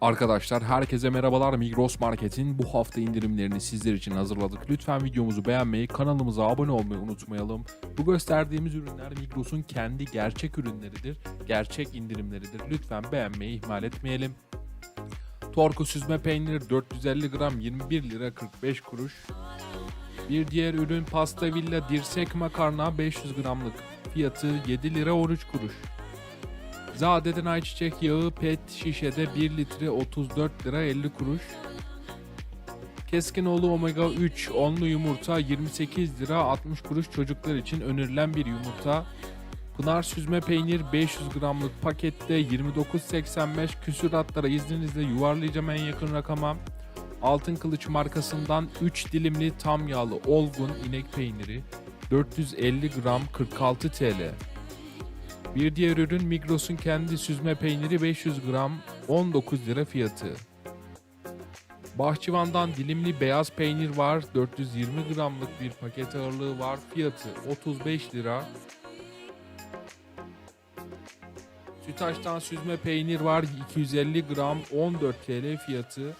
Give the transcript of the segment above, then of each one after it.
Arkadaşlar herkese merhabalar Migros Market'in bu hafta indirimlerini sizler için hazırladık. Lütfen videomuzu beğenmeyi, kanalımıza abone olmayı unutmayalım. Bu gösterdiğimiz ürünler Migros'un kendi gerçek ürünleridir, gerçek indirimleridir. Lütfen beğenmeyi ihmal etmeyelim. Torku süzme peynir 450 gram 21 lira 45 kuruş. Bir diğer ürün pasta villa dirsek makarna 500 gramlık fiyatı 7 lira 13 kuruş. Zade'den ayçiçek yağı pet şişede 1 litre 34 lira 50 kuruş. Keskinoğlu omega 3 onlu yumurta 28 lira 60 kuruş çocuklar için önerilen bir yumurta. Pınar süzme peynir 500 gramlık pakette 29.85 küsuratlara izninizle yuvarlayacağım en yakın rakama. Altın Kılıç markasından 3 dilimli tam yağlı olgun inek peyniri 450 gram 46 TL. Bir diğer ürün Migros'un kendi süzme peyniri 500 gram 19 lira fiyatı. Bahçıvan'dan dilimli beyaz peynir var. 420 gramlık bir paket ağırlığı var. Fiyatı 35 lira. Sütaş'tan süzme peynir var. 250 gram 14 TL fiyatı.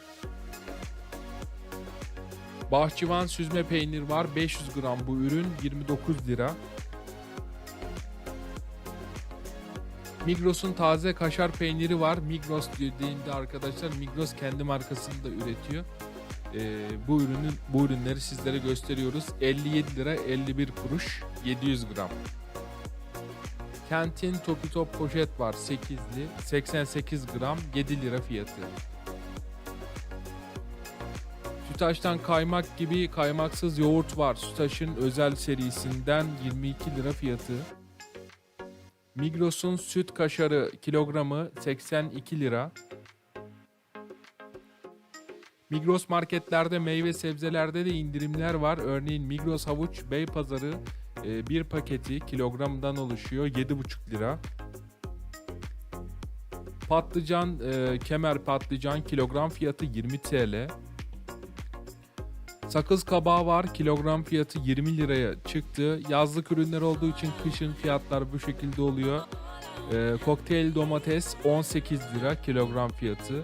Bahçıvan süzme peynir var. 500 gram bu ürün 29 lira. Migros'un taze kaşar peyniri var. Migros dediğimde arkadaşlar Migros kendi markasını da üretiyor. Ee, bu ürünün bu ürünleri sizlere gösteriyoruz. 57 lira 51 kuruş 700 gram. Kentin Topi Top poşet var 8'li 88 gram 7 lira fiyatı. Sütaş'tan kaymak gibi kaymaksız yoğurt var. Sütaş'ın özel serisinden 22 lira fiyatı. Migros'un süt kaşarı kilogramı 82 lira. Migros marketlerde meyve sebzelerde de indirimler var. Örneğin Migros havuç Beypazarı e, bir paketi kilogramdan oluşuyor 7,5 lira. Patlıcan e, kemer patlıcan kilogram fiyatı 20 TL. Sakız kabağı var. Kilogram fiyatı 20 liraya çıktı. Yazlık ürünler olduğu için kışın fiyatlar bu şekilde oluyor. Ee, kokteyl domates 18 lira kilogram fiyatı.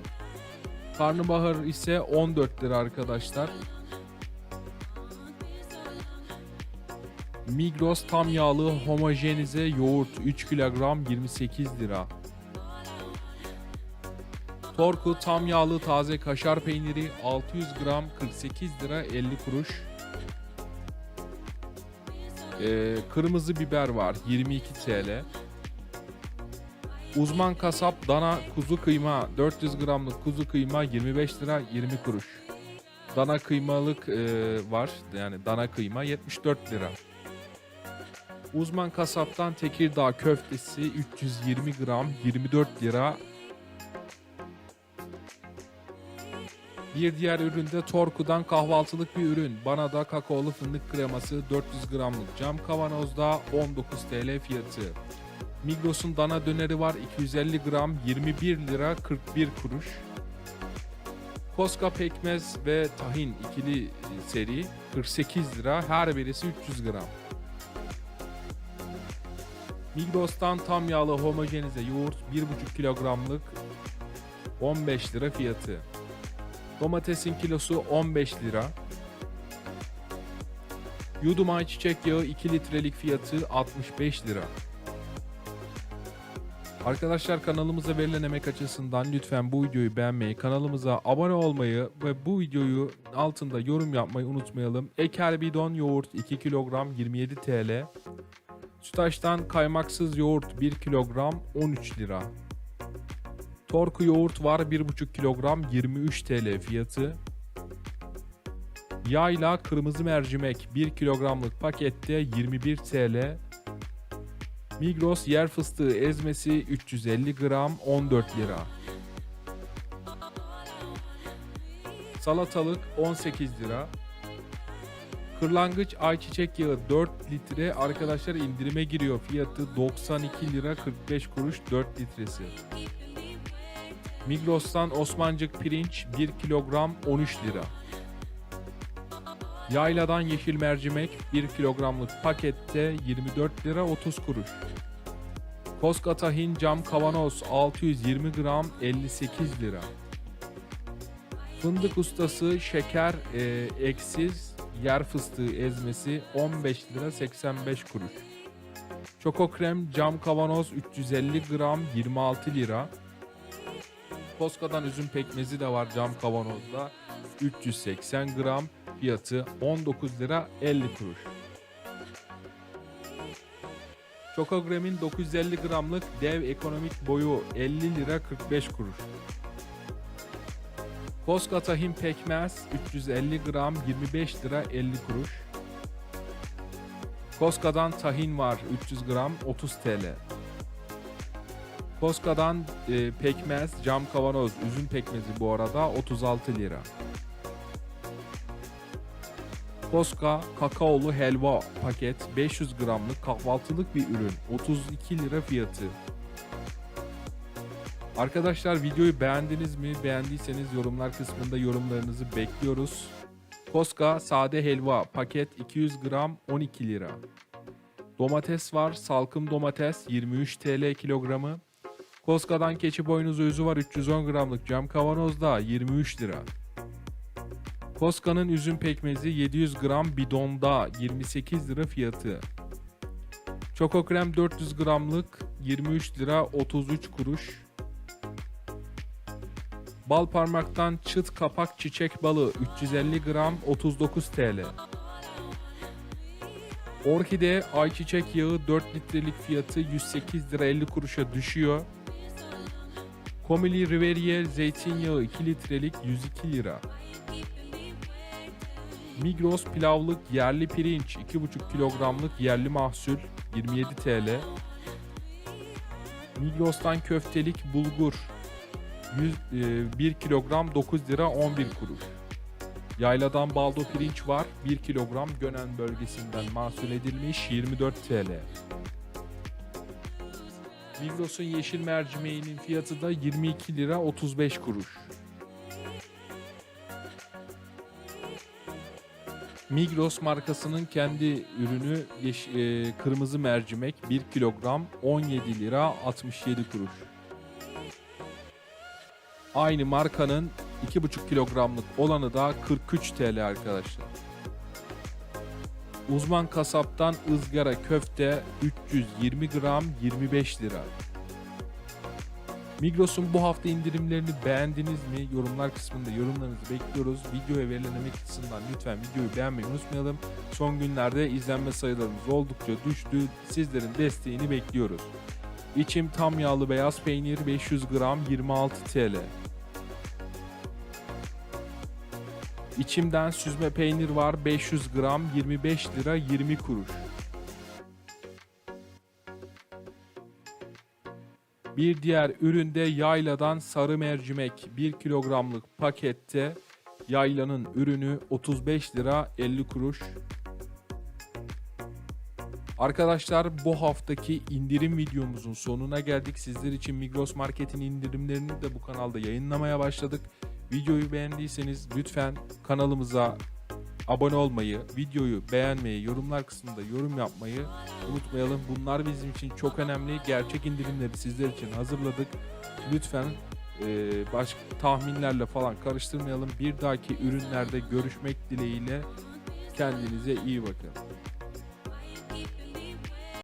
Karnabahar ise 14 lira arkadaşlar. Migros tam yağlı homojenize yoğurt 3 kilogram 28 lira. Torku tam yağlı taze kaşar peyniri 600 gram 48 lira 50 kuruş. Ee, kırmızı biber var 22 TL. Uzman kasap dana kuzu kıyma 400 gramlık kuzu kıyma 25 lira 20 kuruş. Dana kıymalık e, var yani dana kıyma 74 lira. Uzman kasaptan Tekirdağ köftesi 320 gram 24 lira Bir diğer ürün de Torku'dan kahvaltılık bir ürün. Bana da kakaolu fındık kreması 400 gramlık cam kavanozda 19 TL fiyatı. Migros'un dana döneri var 250 gram 21 lira 41 kuruş. Koska pekmez ve tahin ikili seri 48 lira her birisi 300 gram. Migros'tan tam yağlı homojenize yoğurt 1,5 kilogramlık 15 lira fiyatı. Domatesin kilosu 15 lira. Yudum ayçiçek yağı 2 litrelik fiyatı 65 lira. Arkadaşlar kanalımıza verilen emek açısından lütfen bu videoyu beğenmeyi, kanalımıza abone olmayı ve bu videoyu altında yorum yapmayı unutmayalım. Eker bidon yoğurt 2 kilogram 27 TL. Sütaş'tan kaymaksız yoğurt 1 kilogram 13 lira. Torku yoğurt var 1,5 kilogram 23 TL fiyatı. Yayla kırmızı mercimek 1 kilogramlık pakette 21 TL. Migros yer fıstığı ezmesi 350 gram 14 lira. Salatalık 18 lira. Kırlangıç ayçiçek yağı 4 litre arkadaşlar indirime giriyor. Fiyatı 92 lira 45 kuruş 4 litresi. Migros'tan Osmancık pirinç 1 kilogram 13 lira. Yayla'dan yeşil mercimek 1 kilogramlık pakette 24 lira 30 kuruş. Koska tahin cam kavanoz 620 gram 58 lira. Fındık ustası şeker e, eksiz yer fıstığı ezmesi 15 lira 85 kuruş. Çoko krem cam kavanoz 350 gram 26 lira. Koska'dan üzüm pekmezi de var cam kavanozda 380 gram fiyatı 19 lira 50 kuruş. Çokogram'in 950 gramlık dev ekonomik boyu 50 lira 45 kuruş. Koska tahin pekmez 350 gram 25 lira 50 kuruş. Koska'dan tahin var 300 gram 30 TL. Koska'dan e, pekmez cam kavanoz üzüm pekmezi bu arada 36 lira. Koska kakaolu helva paket 500 gramlık kahvaltılık bir ürün 32 lira fiyatı. Arkadaşlar videoyu beğendiniz mi? Beğendiyseniz yorumlar kısmında yorumlarınızı bekliyoruz. Koska sade helva paket 200 gram 12 lira. Domates var salkım domates 23 TL kilogramı. Koska'dan keçi boynuzu üzü var 310 gramlık cam kavanozda 23 lira. Koska'nın üzüm pekmezi 700 gram bidonda 28 lira fiyatı. Çoko krem 400 gramlık 23 lira 33 kuruş. Bal parmaktan çıt kapak çiçek balı 350 gram 39 TL. Orkide ayçiçek yağı 4 litrelik fiyatı 108 lira 50 kuruşa düşüyor. Komili Riverier zeytinyağı 2 litrelik 102 lira. Migros pilavlık yerli pirinç 2,5 kilogramlık yerli mahsul 27 TL. Migros'tan köftelik bulgur 100, 1 kilogram 9 lira 11 kuruş. Yayladan baldo pirinç var 1 kilogram Gönen bölgesinden mahsul edilmiş 24 TL. Migros'un yeşil mercimeğinin fiyatı da 22 lira 35 kuruş. Migros markasının kendi ürünü yeş- e, kırmızı mercimek 1 kilogram 17 lira 67 kuruş. Aynı markanın 2,5 kilogramlık olanı da 43 TL arkadaşlar. Uzman kasaptan ızgara köfte 320 gram 25 lira. Migros'un bu hafta indirimlerini beğendiniz mi? Yorumlar kısmında yorumlarınızı bekliyoruz. Videoya verilen emek açısından lütfen videoyu beğenmeyi unutmayalım. Son günlerde izlenme sayılarımız oldukça düştü. Sizlerin desteğini bekliyoruz. İçim tam yağlı beyaz peynir 500 gram 26 TL. İçimden süzme peynir var 500 gram 25 lira 20 kuruş. Bir diğer üründe yayladan sarı mercimek 1 kilogramlık pakette yaylanın ürünü 35 lira 50 kuruş. Arkadaşlar bu haftaki indirim videomuzun sonuna geldik. Sizler için Migros Market'in indirimlerini de bu kanalda yayınlamaya başladık. Videoyu beğendiyseniz lütfen kanalımıza abone olmayı, videoyu beğenmeyi, yorumlar kısmında yorum yapmayı unutmayalım. Bunlar bizim için çok önemli. Gerçek indirimleri sizler için hazırladık. Lütfen e, başka tahminlerle falan karıştırmayalım. Bir dahaki ürünlerde görüşmek dileğiyle kendinize iyi bakın.